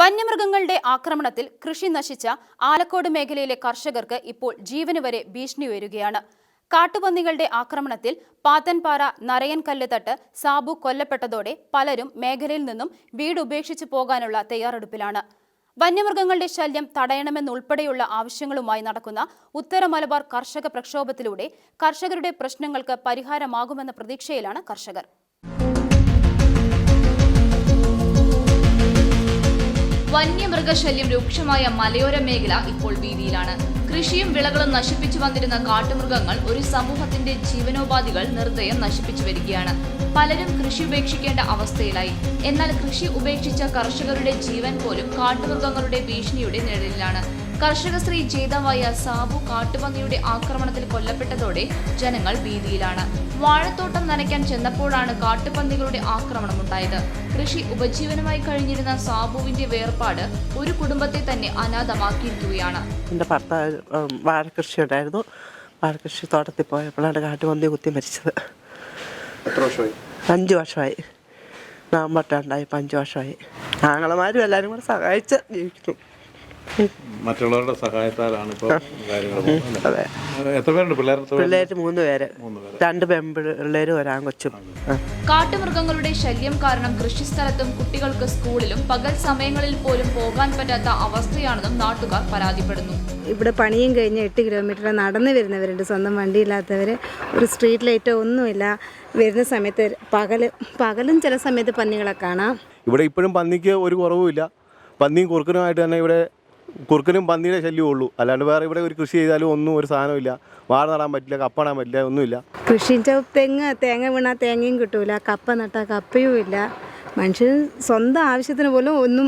വന്യമൃഗങ്ങളുടെ ആക്രമണത്തിൽ കൃഷി നശിച്ച ആലക്കോട് മേഖലയിലെ കർഷകർക്ക് ഇപ്പോൾ ജീവന് വരെ ഭീഷണി ഉയരുകയാണ്. കാട്ടുപന്നികളുടെ ആക്രമണത്തിൽ പാത്തൻപാറ നരയൻകല്ല് തട്ട് സാബു കൊല്ലപ്പെട്ടതോടെ പലരും മേഖലയിൽ നിന്നും വീട് ഉപേക്ഷിച്ചു പോകാനുള്ള തയ്യാറെടുപ്പിലാണ്. വന്യമൃഗങ്ങളുടെ ശല്യം തടയണമെന്നുൾപ്പെടെയുള്ള ആവശ്യങ്ങളുമായി നടക്കുന്ന ഉത്തര മലബാർ കർഷക പ്രക്ഷോഭത്തിലൂടെ കർഷകരുടെ പ്രശ്നങ്ങൾക്ക് പരിഹാരമാകുമെന്ന പ്രതീക്ഷയിലാണ് കർഷകർ. വന്യമൃഗശല്യം രൂക്ഷമായ മലയോര മേഖല ഇപ്പോൾ ഭീതിയിലാണ്. കൃഷിയും വിളകളും നശിപ്പിച്ചു വന്നിരുന്ന കാട്ടുമൃഗങ്ങൾ ഒരു സമൂഹത്തിന്റെ ജീവനോപാധികൾ നിർദ്ദയം നശിപ്പിച്ചു വരികയാണ്. പലരും കൃഷി ഉപേക്ഷിക്കേണ്ട അവസ്ഥയിലായി. എന്നാൽ കൃഷി ഉപേക്ഷിച്ച കർഷകരുടെ ജീവൻ പോലും കാട്ടുമൃഗങ്ങളുടെ ഭീഷണിയുടെ നിഴലിലാണ്. കർഷക സ്ത്രീ ജേതാവായ സാബു കാട്ടുപന്നിയുടെ ആക്രമണത്തിൽ കൊല്ലപ്പെട്ടതോടെ ജനങ്ങൾ ഭീതിയിലാണ്. വാഴത്തോട്ടം നനയ്ക്കാൻ ചെന്നപ്പോഴാണ് കാട്ടുപന്നികളുടെ ആക്രമണമുണ്ടായത് കൃഷി ഉപജീവനമായി കഴിഞ്ഞിരുന്ന സാബുവിന്റെ വേർപാട് ഒരു കുടുംബത്തെ തന്നെ അനാഥമാക്കിയിരിക്കുകയാണ്. എന്റെ ഭർത്താവ് വാഴക്കൃഷി ഉണ്ടായിരുന്നു വാഴക്കൃഷി തോട്ടത്തിൽ പോയപ്പോഴാണ് കാട്ടുപന്നി കുത്തി മരിച്ചത്. എത്ര വർഷമായി? അഞ്ച് വർഷമായി. നാമ്പട്ടുണ്ടായപ്പോൾ അഞ്ച് വർഷമായി. ആങ്ങളമാരും എല്ലാവരും കൂടെ സഹായിച്ച് ജീവിക്കുന്നു. മറ്റുള്ളവരുടെ സഹായത്താലാണ് ഇപ്പോൾ കാര്യങ്ങൾ അതെ. എത്ര പേരുണ്ട്? പിള്ളേർ പിള്ളേർ മൂന്ന് പേര്. രണ്ട് പെൺപിള്ളേരും ഒരാങ്കൊച്ചും ആ. കാട്ടുമൃഗങ്ങളുടെ ശല്യം കാരണം കൃഷിസ്ഥലത്തും കുട്ടികൾക്ക് സ്കൂളിലും പകൽ സമയങ്ങളിൽ പോലും പോകാൻ പറ്റാത്ത അവസ്ഥയാണെന്നും നാട്ടുകാർ പരാതിപ്പെടുന്നു. ഇവിടെ പണിയും കഴിഞ്ഞ് എട്ട് കിലോമീറ്റർ നടന്നു വരുന്നവരുണ്ട്. സ്വന്തം വണ്ടിയില്ലാത്തവർ ഒരു സ്ട്രീറ്റ് ലൈറ്റോ ഒന്നുമില്ല. വരുന്ന സമയത്ത് പകൽ പകലും ചില സമയത്ത് പന്നികളെ കാണാം. ഇവിടെ ഇപ്പോഴും പന്നിക്ക് ഒരു കുറവുമില്ല. പന്നിയും കുറുക്കനുമായിട്ട് തന്നെ ഇവിടെ കുറുക്കനും പന്നിയുടെ ശല്യമേ ഉള്ളൂ. അല്ലാണ്ട് വേറെ ഇവിടെ ഒരു കൃഷി ചെയ്താലും ഒന്നും ഒരു സാധനമില്ല വാഴ നടാൻ പറ്റില്ല കപ്പ നടാൻ പറ്റില്ല ഒന്നുമില്ല. കൃഷിന്റെ തെങ്ങ് തേങ്ങ വീണാൽ തേങ്ങയും കിട്ടൂല കപ്പ നട്ടാൽ കപ്പയും ഇല്ല. മനുഷ്യന് സ്വന്തം ആവശ്യത്തിന് പോലും ഒന്നും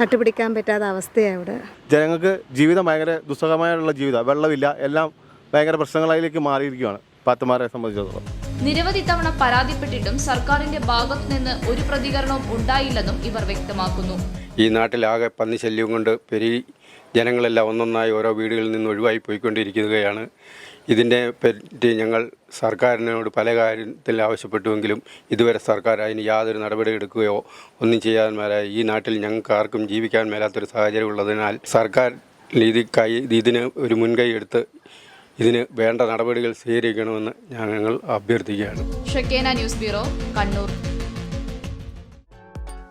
നട്ടുപിടിക്കാൻ പറ്റാത്ത അവസ്ഥയാണ് ഇവിടെ. ജനങ്ങൾക്ക് ജീവിതം ഭയങ്കര ദുസ്സഹമായുള്ള ജീവിതം. വെള്ളമില്ല എല്ലാം ഭയങ്കര പ്രശ്നങ്ങളിലേക്ക് മാറിയിരിക്കുകയാണ് പാത്തുമാരെ സംബന്ധിച്ചിടത്തോളം. നിരവധി തവണ പരാതിപ്പെട്ടിട്ടും സർക്കാരിന്റെ ഭാഗത്തുനിന്ന് ഒരു പ്രതികരണവും ഉണ്ടായില്ലെന്നും ഇവർ വ്യക്തമാക്കുന്നു. ഈ നാട്ടിലാകെ പന്നി ശല്യം കൊണ്ട് പെരുകി ജനങ്ങളെല്ലാം ഒന്നൊന്നായി ഓരോ വീടുകളിൽ നിന്ന് ഒഴിവായി പോയിക്കൊണ്ടിരിക്കുകയാണ്. ഇതിനെ പറ്റി ഞങ്ങൾ സർക്കാരിനോട് പല കാര്യത്തിൽ ആവശ്യപ്പെട്ടുവെങ്കിലും ഇതുവരെ സർക്കാർ അതിന് യാതൊരു നടപടി എടുക്കുകയോ ഒന്നും ചെയ്യാൻ മേലായി ഈ നാട്ടിൽ ഞങ്ങൾക്ക് ആർക്കും ജീവിക്കാൻ മേലാത്തൊരു സാഹചര്യം ഉള്ളതിനാൽ സർക്കാർ ഇതിക്കായി ഇതിന് ഒരു മുൻകൈ എടുത്ത് ഇതിന് വേണ്ട നടപടികൾ സ്വീകരിക്കണമെന്ന് ഞങ്ങൾ അഭ്യർത്ഥിക്കുകയാണ്. News bureau Kannur.